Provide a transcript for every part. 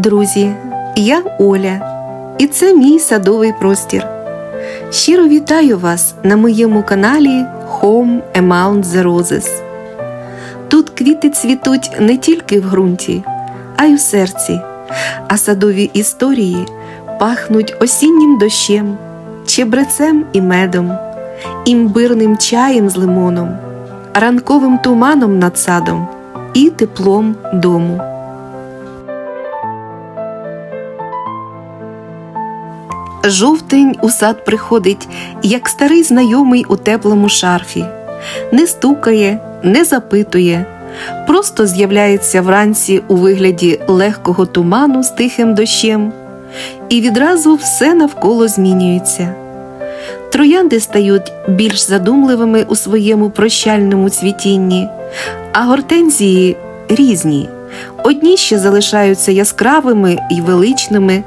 Друзі! Я Оля, і це мій садовий простір. Щиро вітаю вас на моєму каналі Home Amount the Roses. Тут квіти цвітуть не тільки в ґрунті, а й у серці, а садові історії пахнуть осіннім дощем, чебрецем і медом, імбирним чаєм з лимоном, ранковим туманом над садом і теплом дому. Жовтень у сад приходить, як старий знайомий у теплому шарфі, не стукає, не запитує, просто з'являється вранці у вигляді легкого туману з тихим дощем, і відразу все навколо змінюється. Троянди стають більш задумливими у своєму прощальному цвітінні, а гортензії різні. Одні ще залишаються яскравими і величними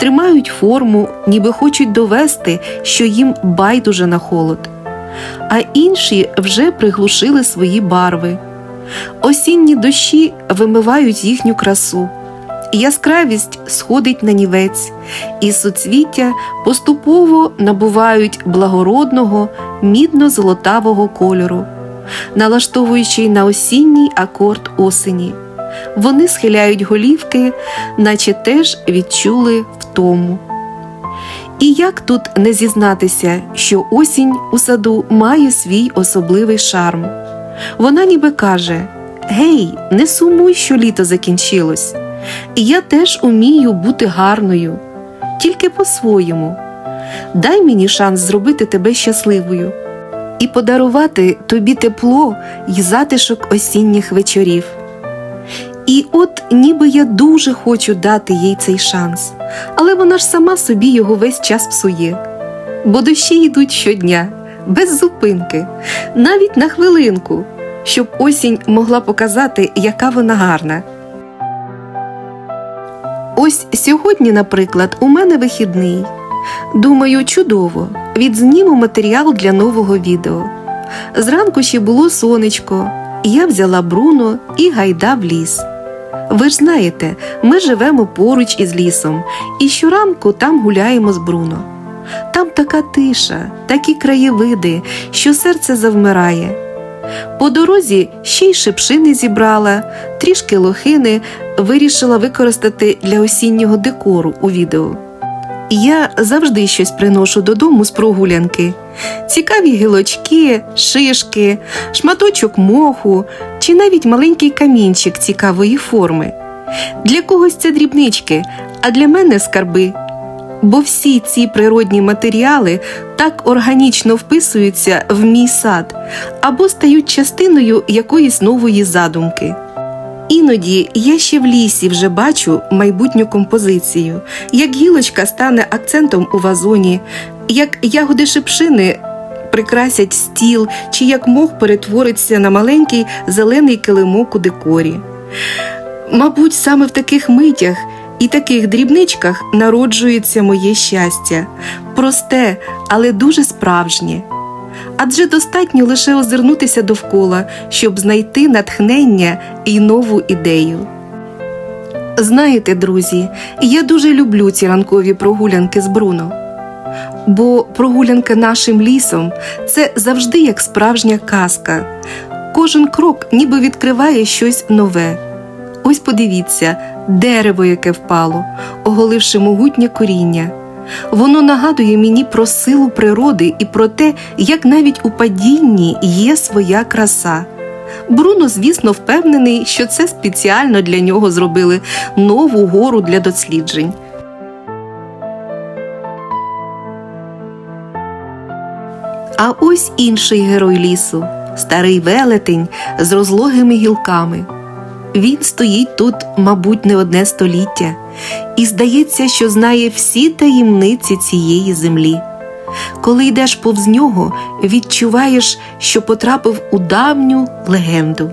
тримають форму, ніби хочуть довести, що їм байдуже на холод, а інші вже приглушили свої барви. Осінні дощі вимивають їхню красу, яскравість сходить на нівець, і суцвіття поступово набувають благородного, мідно-золотавого кольору, налаштовуючи на осінній акорд осені вони схиляють голівки, наче теж відчули втому. І як тут не зізнатися, що осінь у саду має свій особливий шарм? Вона ніби каже: Гей, не сумуй, що літо закінчилось, і я теж умію бути гарною, тільки по-своєму. Дай мені шанс зробити тебе щасливою і подарувати тобі тепло й затишок осінніх вечорів. І от ніби я дуже хочу дати їй цей шанс, але вона ж сама собі його весь час псує. Бо дощі йдуть щодня, без зупинки, навіть на хвилинку, щоб осінь могла показати, яка вона гарна. Ось сьогодні, наприклад, у мене вихідний. Думаю, чудово, відзніму матеріал для нового відео. Зранку ще було сонечко, я взяла Бруно і гайда в ліс. Ви ж знаєте, ми живемо поруч із лісом, і щоранку там гуляємо з Бруно. Там така тиша, такі краєвиди, що серце завмирає. По дорозі ще й шипшини зібрала, трішки лохини вирішила використати для осіннього декору у відео. Я завжди щось приношу додому з прогулянки: цікаві гілочки, шишки, шматочок моху чи навіть маленький камінчик цікавої форми. Для когось це дрібнички, а для мене скарби. Бо всі ці природні матеріали так органічно вписуються в мій сад або стають частиною якоїсь нової задумки. Іноді я ще в лісі вже бачу майбутню композицію, як гілочка стане акцентом у вазоні, як ягоди шипшини прикрасять стіл, чи як мох перетвориться на маленький зелений килимок у декорі. Мабуть, саме в таких митях і таких дрібничках народжується моє щастя, просте, але дуже справжнє. Адже достатньо лише озирнутися довкола, щоб знайти натхнення і нову ідею. Знаєте, друзі, я дуже люблю ці ранкові прогулянки з Бруно. Бо прогулянка нашим лісом це завжди як справжня казка. Кожен крок ніби відкриває щось нове. Ось подивіться, дерево, яке впало, оголивши могутнє коріння. Воно нагадує мені про силу природи і про те, як навіть у падінні є своя краса. Бруно, звісно, впевнений, що це спеціально для нього зробили нову гору для досліджень. А ось інший герой лісу старий велетень з розлогими гілками. Він стоїть тут, мабуть, не одне століття, і здається, що знає всі таємниці цієї землі. Коли йдеш повз нього, відчуваєш, що потрапив у давню легенду.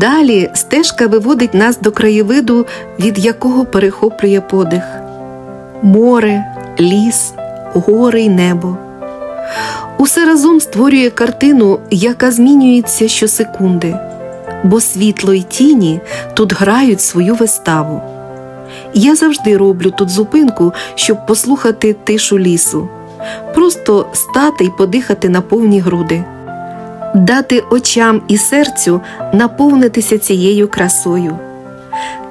Далі стежка виводить нас до краєвиду, від якого перехоплює подих. море, ліс, гори й небо. Усе разом створює картину, яка змінюється щосекунди, бо світло й тіні тут грають свою виставу. Я завжди роблю тут зупинку, щоб послухати тишу лісу, просто стати й подихати на повні груди, дати очам і серцю наповнитися цією красою.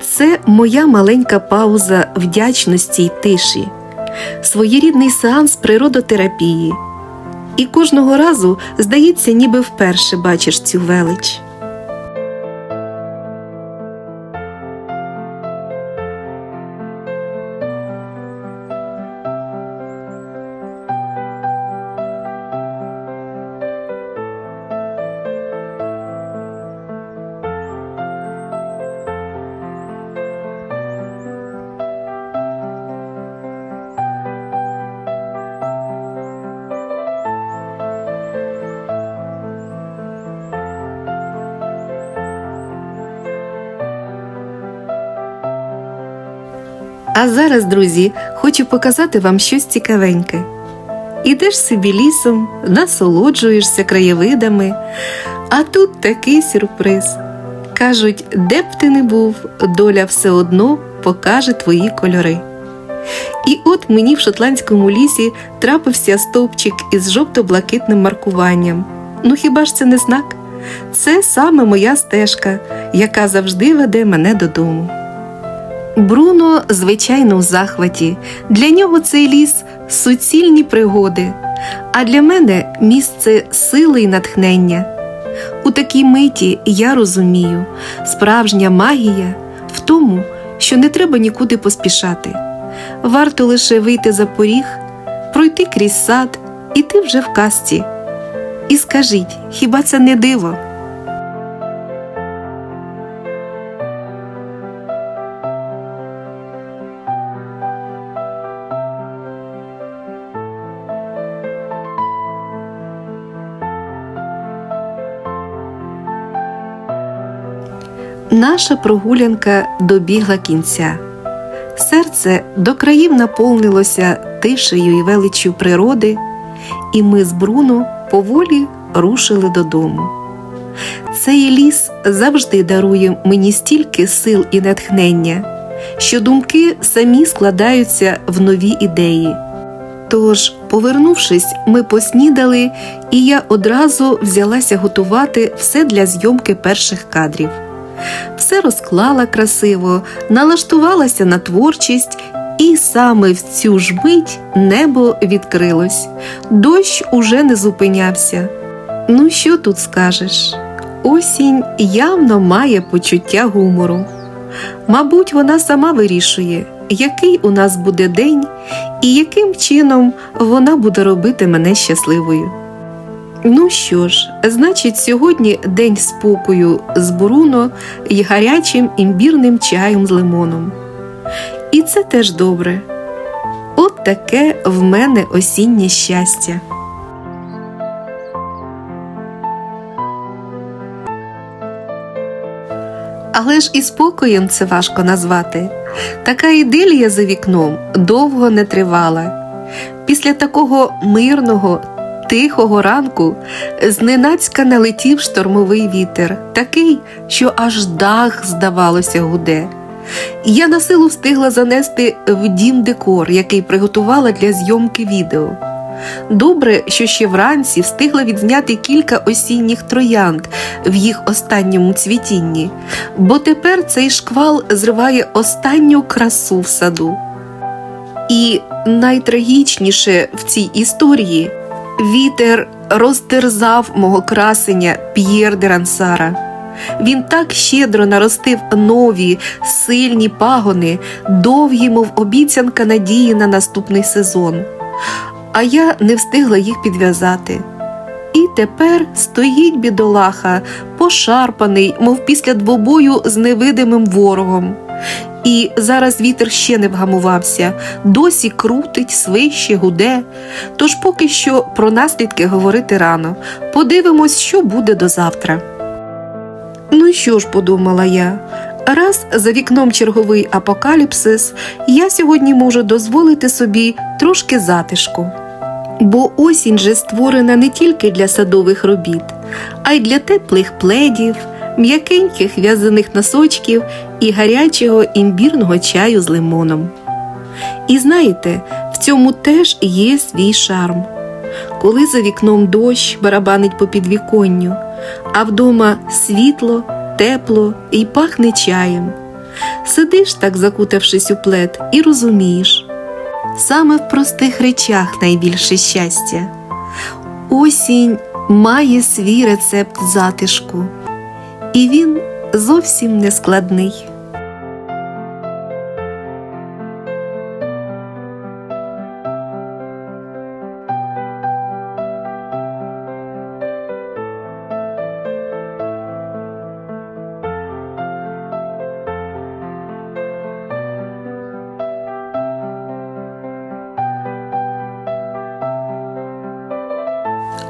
Це моя маленька пауза вдячності й тиші, своєрідний сеанс природотерапії. І кожного разу здається, ніби вперше бачиш цю велич. А зараз, друзі, хочу показати вам щось цікавеньке. Ідеш собі лісом, насолоджуєшся краєвидами, а тут такий сюрприз. Кажуть, де б ти не був, доля все одно покаже твої кольори. І от мені в шотландському лісі трапився стовпчик із жовто-блакитним маркуванням. Ну хіба ж це не знак? Це саме моя стежка, яка завжди веде мене додому. Бруно, звичайно, в захваті. Для нього цей ліс суцільні пригоди, а для мене місце сили й натхнення. У такій миті я розумію, справжня магія в тому, що не треба нікуди поспішати. Варто лише вийти за поріг, пройти крізь сад, і ти вже в казці. І скажіть, хіба це не диво? Наша прогулянка добігла кінця. Серце до країв наповнилося тишею і величчю природи, і ми з Бруно поволі рушили додому. Цей ліс завжди дарує мені стільки сил і натхнення, що думки самі складаються в нові ідеї. Тож, повернувшись, ми поснідали, і я одразу взялася готувати все для зйомки перших кадрів. Все розклала красиво, налаштувалася на творчість, і саме в цю ж мить небо відкрилось. Дощ уже не зупинявся. Ну, що тут скажеш? Осінь явно має почуття гумору. Мабуть, вона сама вирішує, який у нас буде день і яким чином вона буде робити мене щасливою. Ну що ж, значить, сьогодні день спокою з Буруно і гарячим імбірним чаєм з лимоном. І це теж добре. От таке в мене осіннє щастя. Але ж і спокоєм це важко назвати. Така ідилія за вікном довго не тривала. Після такого мирного, тихого ранку зненацька налетів штормовий вітер, такий, що аж дах, здавалося, гуде. Я на силу встигла занести в дім декор, який приготувала для зйомки відео. Добре, що ще вранці встигла відзняти кілька осінніх троянд в їх останньому цвітінні, бо тепер цей шквал зриває останню красу в саду. І найтрагічніше в цій історії вітер розтерзав мого красення П'єр де Рансара. Він так щедро наростив нові сильні пагони, довгі, мов обіцянка надії на наступний сезон. А я не встигла їх підв'язати. І тепер стоїть бідолаха, пошарпаний, мов після двобою з невидимим ворогом. І зараз вітер ще не вгамувався, досі крутить, свище, гуде. Тож поки що про наслідки говорити рано. Подивимось, що буде до завтра. Ну що ж, подумала я, Раз за вікном черговий апокаліпсис, я сьогодні можу дозволити собі трошки затишку. Бо осінь же створена не тільки для садових робіт, а й для теплих пледів, м'якеньких в'язаних носочків і гарячого імбірного чаю з лимоном. І знаєте, в цьому теж є свій шарм. Коли за вікном дощ барабанить по підвіконню, а вдома світло, тепло і пахне чаєм. Сидиш так, закутавшись у плед, і розумієш. Саме в простих речах найбільше щастя. Осінь має свій рецепт затишку, і він зовсім не складний.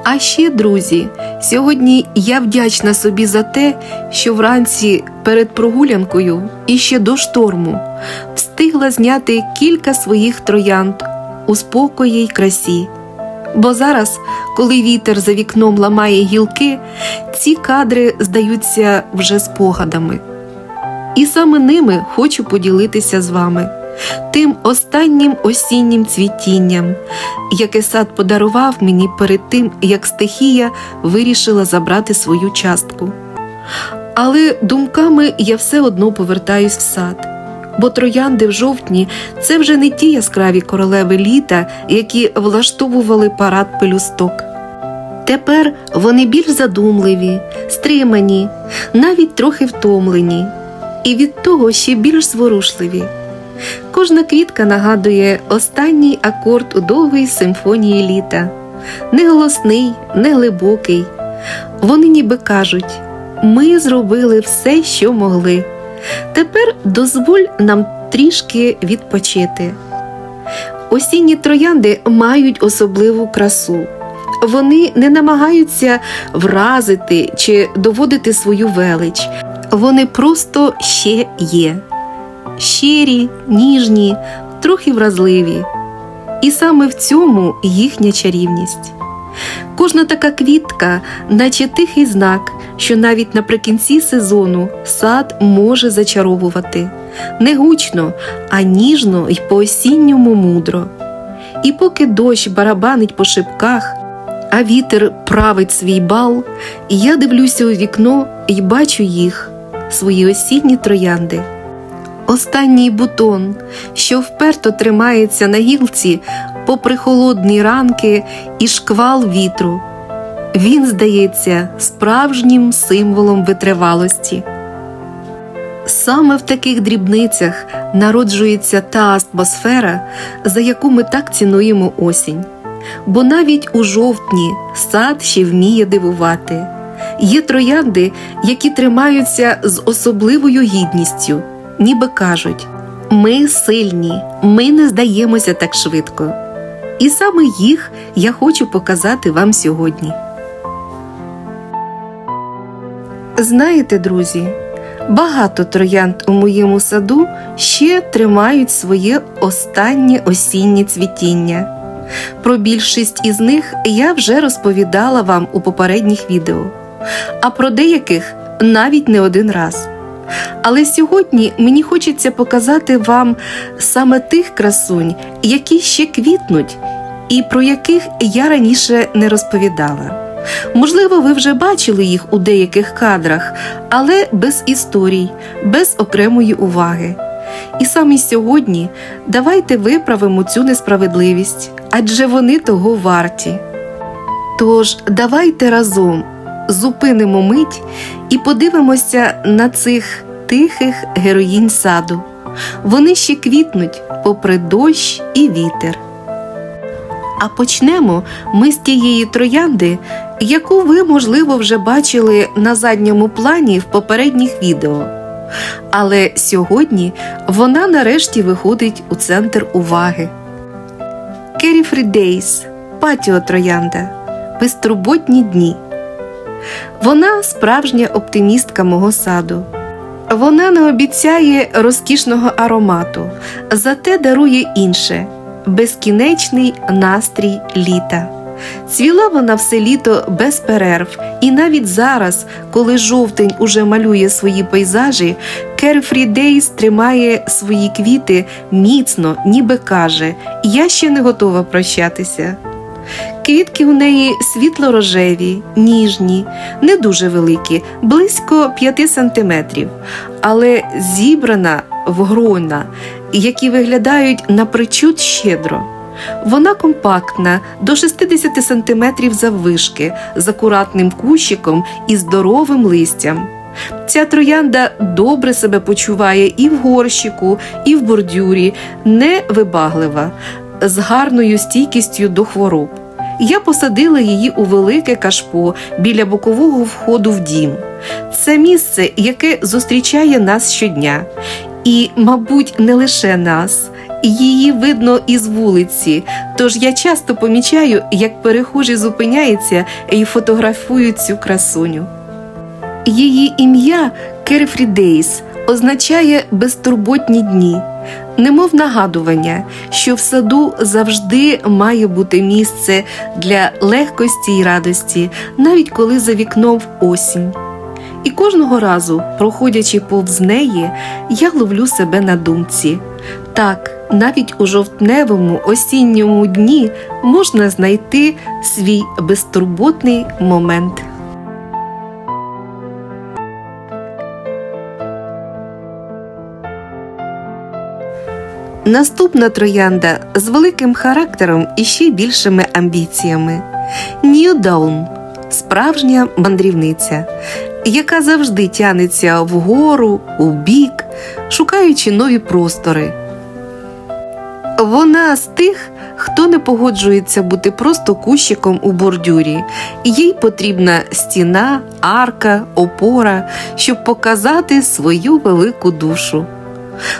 А ще, друзі, сьогодні я вдячна собі за те, що вранці перед прогулянкою і ще до шторму встигла зняти кілька своїх троянд у спокої й красі. Бо зараз, коли вітер за вікном ламає гілки, ці кадри здаються вже спогадами. І саме ними хочу поділитися з вами, тим останнім осіннім цвітінням, яке сад подарував мені перед тим, як стихія вирішила забрати свою частку. Але думками я все одно повертаюсь в сад, бо троянди в жовтні це вже не ті яскраві королеви літа, які влаштовували парад пелюсток. Тепер вони більш задумливі, стримані, навіть трохи втомлені, і від того ще більш зворушливі. Кожна квітка нагадує останній акорд у довгій симфонії літа. Не голосний, не глибокий. Вони ніби кажуть: ми зробили все, що могли. Тепер дозволь нам трішки відпочити. Осінні троянди мають особливу красу. Вони не намагаються вразити чи доводити свою велич. Вони просто ще є щирі, ніжні, трохи вразливі. І саме в цьому їхня чарівність. Кожна така квітка, наче тихий знак, що навіть наприкінці сезону сад може зачаровувати не гучно, а ніжно й по-осінньому мудро. І поки дощ барабанить по шибках, а вітер править свій бал, я дивлюся у вікно і бачу їх, свої осінні троянди. Останній бутон, що вперто тримається на гілці, попри холодні ранки і шквал вітру. Він здається справжнім символом витривалості. Саме в таких дрібницях народжується та атмосфера, за яку ми так цінуємо осінь. Бо навіть у жовтні сад ще вміє дивувати. Є троянди, які тримаються з особливою гідністю ніби кажуть: ми сильні, ми не здаємося так швидко. І саме їх я хочу показати вам сьогодні. Знаєте, друзі, багато троянд у моєму саду ще тримають своє останнє осіннє цвітіння. Про більшість із них я вже розповідала вам у попередніх відео, а про деяких навіть не один раз. Але сьогодні мені хочеться показати вам саме тих красунь, які ще квітнуть, і про яких я раніше не розповідала. Можливо, ви вже бачили їх у деяких кадрах, але без історій, без окремої уваги. І саме сьогодні давайте виправимо цю несправедливість, адже вони того варті. Тож давайте разом зупинимо мить і подивимося на цих тихих героїнь саду. Вони ще квітнуть попри дощ і вітер. А почнемо ми з тієї троянди, яку ви, можливо, вже бачили на задньому плані в попередніх відео. Але сьогодні вона нарешті виходить у центр уваги. Керіфрі Дейс, патіо троянда, безтурботні дні. Вона справжня оптимістка мого саду. Вона не обіцяє розкішного аромату, зате дарує інше безкінечний настрій літа. Цвіла вона все літо без перерв, і навіть зараз, коли жовтень уже малює свої пейзажі, Carefree Days тримає свої квіти міцно, ніби каже: Я ще не готова прощатися. Квітки у неї світло-рожеві, ніжні, не дуже великі, близько 5 сантиметрів, але зібрана в грона, які виглядають напричуд щедро. Вона компактна до 60 сантиметрів заввишки, з акуратним кущиком і здоровим листям. Ця троянда добре себе почуває і в горщику, і в бордюрі, не вибаглива, з гарною стійкістю до хвороб. Я посадила її у велике кашпо біля бокового входу в дім. Це місце, яке зустрічає нас щодня. І, мабуть, не лише нас. Її видно із вулиці, тож я часто помічаю, як перехожі зупиняються і фотографують цю красуню. Її ім'я Керфрідейс означає безтурботні дні, немов нагадування, що в саду завжди має бути місце для легкості й радості, навіть коли за вікном осінь. І кожного разу, проходячи повз неї, я ловлю себе на думці. Так, навіть у жовтневому осінньому дні можна знайти свій безтурботний момент. Наступна троянда з великим характером і ще більшими амбіціями. Dawn – справжня мандрівниця, яка завжди тянеться вгору, у бік, шукаючи нові простори. Вона з тих, хто не погоджується бути просто кущиком у бордюрі. Їй потрібна стіна, арка, опора, щоб показати свою велику душу.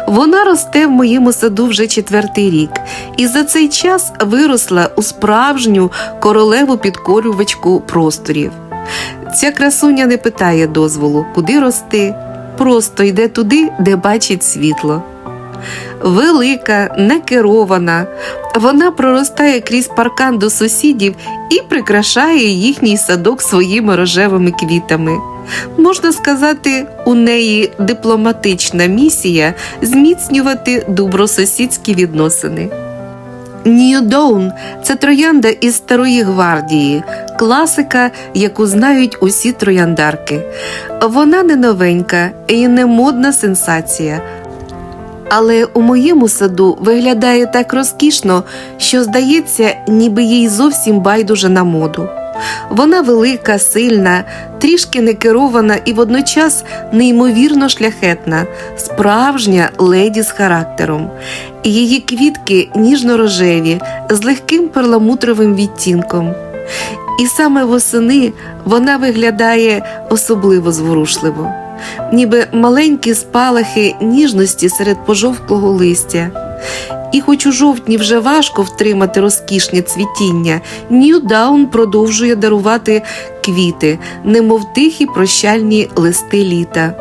Вона росте в моєму саду вже четвертий рік, і за цей час виросла у справжню королеву підкорювачку просторів. Ця красуня не питає дозволу, куди рости, просто йде туди, де бачить світло. Велика, некерована, вона проростає крізь паркан до сусідів і прикрашає їхній садок своїми рожевими квітами. Можна сказати, у неї дипломатична місія зміцнювати добросусідські відносини. Нью-Доун – це троянда із старої гвардії, класика, яку знають усі трояндарки. Вона не новенька і не модна сенсація. Але у моєму саду виглядає так розкішно, що здається, ніби їй зовсім байдуже на моду. Вона велика, сильна, трішки некерована і водночас неймовірно шляхетна, справжня леді з характером. Її квітки ніжно-рожеві, з легким перламутровим відтінком. І саме восени вона виглядає особливо зворушливо, ніби маленькі спалахи ніжності серед пожовклого листя. І хоч у жовтні вже важко втримати розкішне цвітіння, Нью-Даун продовжує дарувати квіти, немов тихі прощальні листи літа.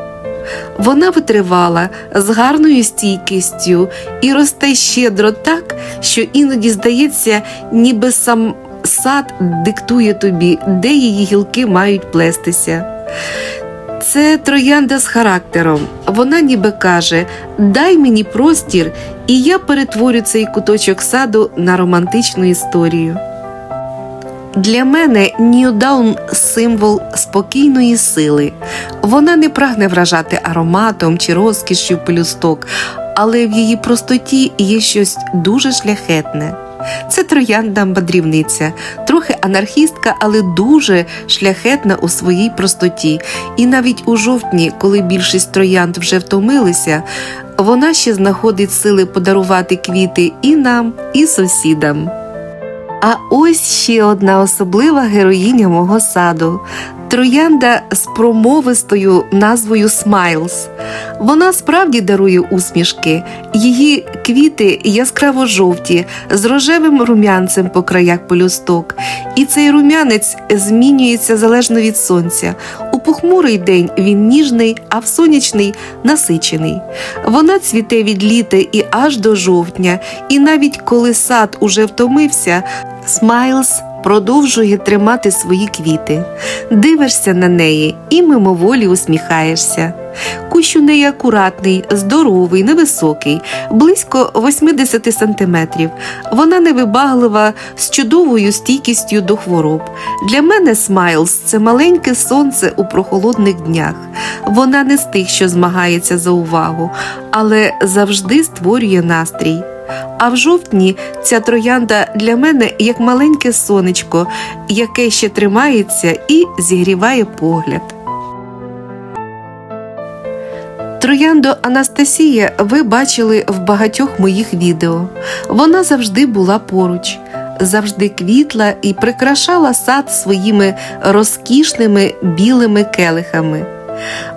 Вона витривала з гарною стійкістю і росте щедро так, що іноді здається, ніби сам сад диктує тобі, де її гілки мають плестися. Це троянда з характером. Вона ніби каже: Дай мені простір, і я перетворю цей куточок саду на романтичну історію. Для мене Ньюдаун символ спокійної сили. Вона не прагне вражати ароматом чи розкішшю пелюсток, але в її простоті є щось дуже шляхетне. Це троянда мандрівниця, трохи анархістка, але дуже шляхетна у своїй простоті. І навіть у жовтні, коли більшість троянд вже втомилися, вона ще знаходить сили подарувати квіти і нам, і сусідам. А ось ще одна особлива героїня мого саду троянда з промовистою назвою Смайлз. Вона справді дарує усмішки, її квіти яскраво жовті, з рожевим рум'янцем по краях пелюсток, і цей рум'янець змінюється залежно від сонця. У похмурий день він ніжний, а в сонячний насичений. Вона цвіте від літа і аж до жовтня, і навіть коли сад уже втомився, Смайлз продовжує тримати свої квіти. Дивишся на неї і мимоволі усміхаєшся. Кущ у неї акуратний, здоровий, невисокий, близько 80 сантиметрів. Вона невибаглива з чудовою стійкістю до хвороб. Для мене Смайлз це маленьке сонце у прохолодних днях. Вона не з тих, що змагається за увагу, але завжди створює настрій. А в жовтні ця троянда для мене як маленьке сонечко, яке ще тримається і зігріває погляд. Троянду Анастасія ви бачили в багатьох моїх відео. Вона завжди була поруч, завжди квітла і прикрашала сад своїми розкішними білими келихами.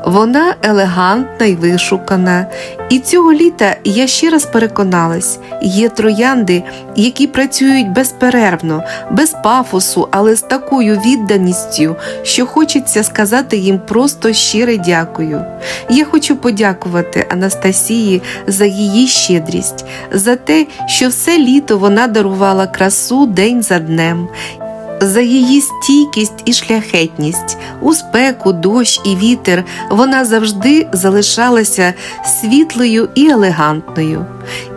Вона елегантна й вишукана, і цього літа я ще раз переконалась: є троянди, які працюють безперервно, без пафосу, але з такою відданістю, що хочеться сказати їм просто щире дякую. Я хочу подякувати Анастасії за її щедрість, за те, що все літо вона дарувала красу день за днем за її стійкість і шляхетність, у спеку, дощ і вітер вона завжди залишалася світлою і елегантною.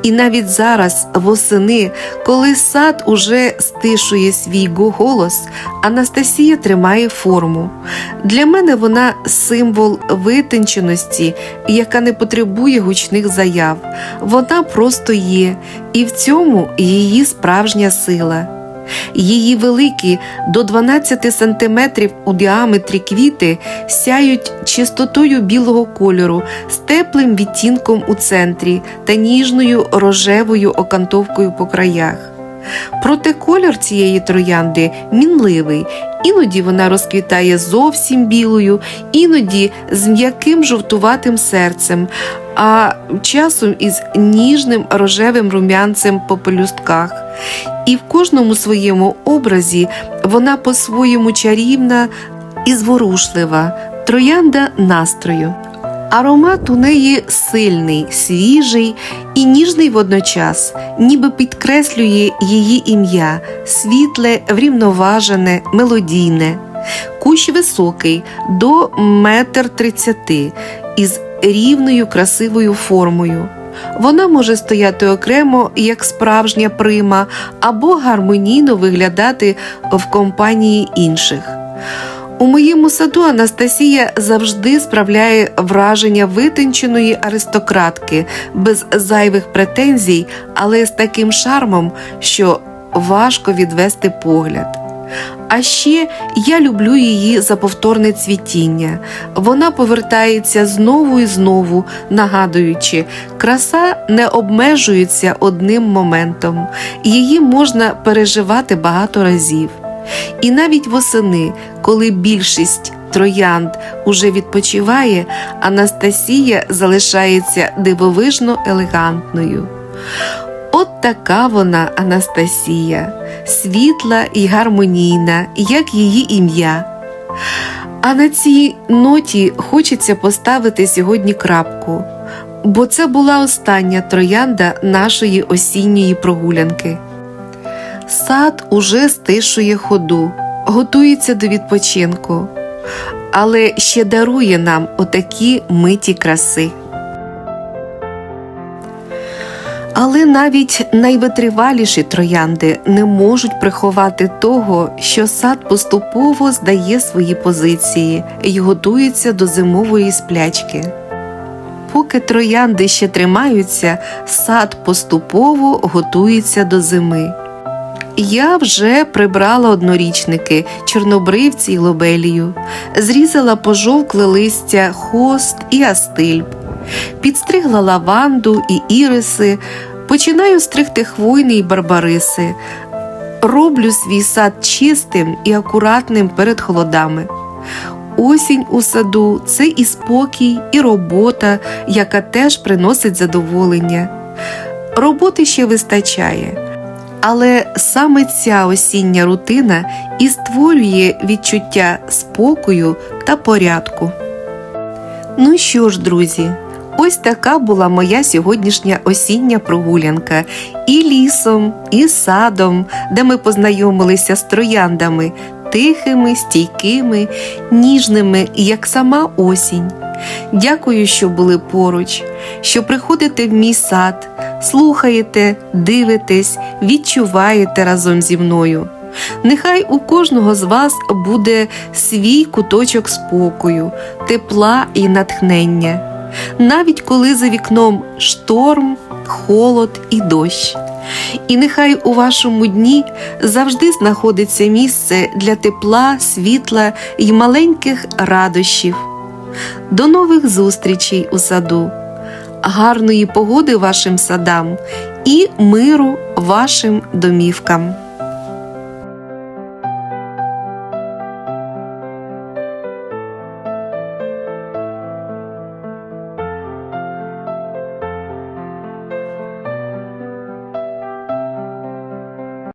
І навіть зараз, восени, коли сад уже стишує свій голос, Анастасія тримає форму. Для мене вона символ витонченості, яка не потребує гучних заяв. Вона просто є, і в цьому її справжня сила. Її великі до 12 сантиметрів у діаметрі квіти сяють чистотою білого кольору з теплим відтінком у центрі та ніжною рожевою окантовкою по краях. Проте колір цієї троянди мінливий, іноді вона розквітає зовсім білою, іноді з м'яким жовтуватим серцем, а часом із ніжним рожевим рум'янцем по пелюстках. І в кожному своєму образі вона по-своєму чарівна і зворушлива, троянда настрою. Аромат у неї сильний, свіжий і ніжний водночас, ніби підкреслює її ім'я, світле, врівноважене, мелодійне. Кущ високий до метр тридцяти із рівною красивою формою. Вона може стояти окремо як справжня прима або гармонійно виглядати в компанії інших. У моєму саду Анастасія завжди справляє враження витонченої аристократки без зайвих претензій, але з таким шармом, що важко відвести погляд. А ще я люблю її за повторне цвітіння. Вона повертається знову і знову, нагадуючи, краса не обмежується одним моментом, її можна переживати багато разів. І навіть восени, коли більшість троянд уже відпочиває, Анастасія залишається дивовижно елегантною. От така вона Анастасія, світла і гармонійна, як її ім'я. А на цій ноті хочеться поставити сьогодні крапку, бо це була остання троянда нашої осінньої прогулянки. Сад уже стишує ходу, готується до відпочинку, але ще дарує нам отакі миті краси. Але навіть найвитриваліші троянди не можуть приховати того, що сад поступово здає свої позиції і готується до зимової сплячки. Поки троянди ще тримаються, сад поступово готується до зими. Я вже прибрала однорічники, чорнобривці й лобелію, зрізала пожовкле листя хост і астильб, підстригла лаванду і іриси, починаю стригти хвойни й барбариси, роблю свій сад чистим і акуратним перед холодами. Осінь у саду це і спокій, і робота, яка теж приносить задоволення. Роботи ще вистачає. Але саме ця осіння рутина і створює відчуття спокою та порядку. Ну що ж, друзі, ось така була моя сьогоднішня осіння прогулянка і лісом, і садом, де ми познайомилися з трояндами, тихими, стійкими, ніжними, як сама осінь. Дякую, що були поруч, що приходите в мій сад, слухаєте, дивитесь, відчуваєте разом зі мною. Нехай у кожного з вас буде свій куточок спокою, тепла і натхнення, навіть коли за вікном шторм, холод і дощ. І нехай у вашому дні завжди знаходиться місце для тепла, світла і маленьких радощів. До нових зустрічей у саду, гарної погоди вашим садам і миру вашим домівкам.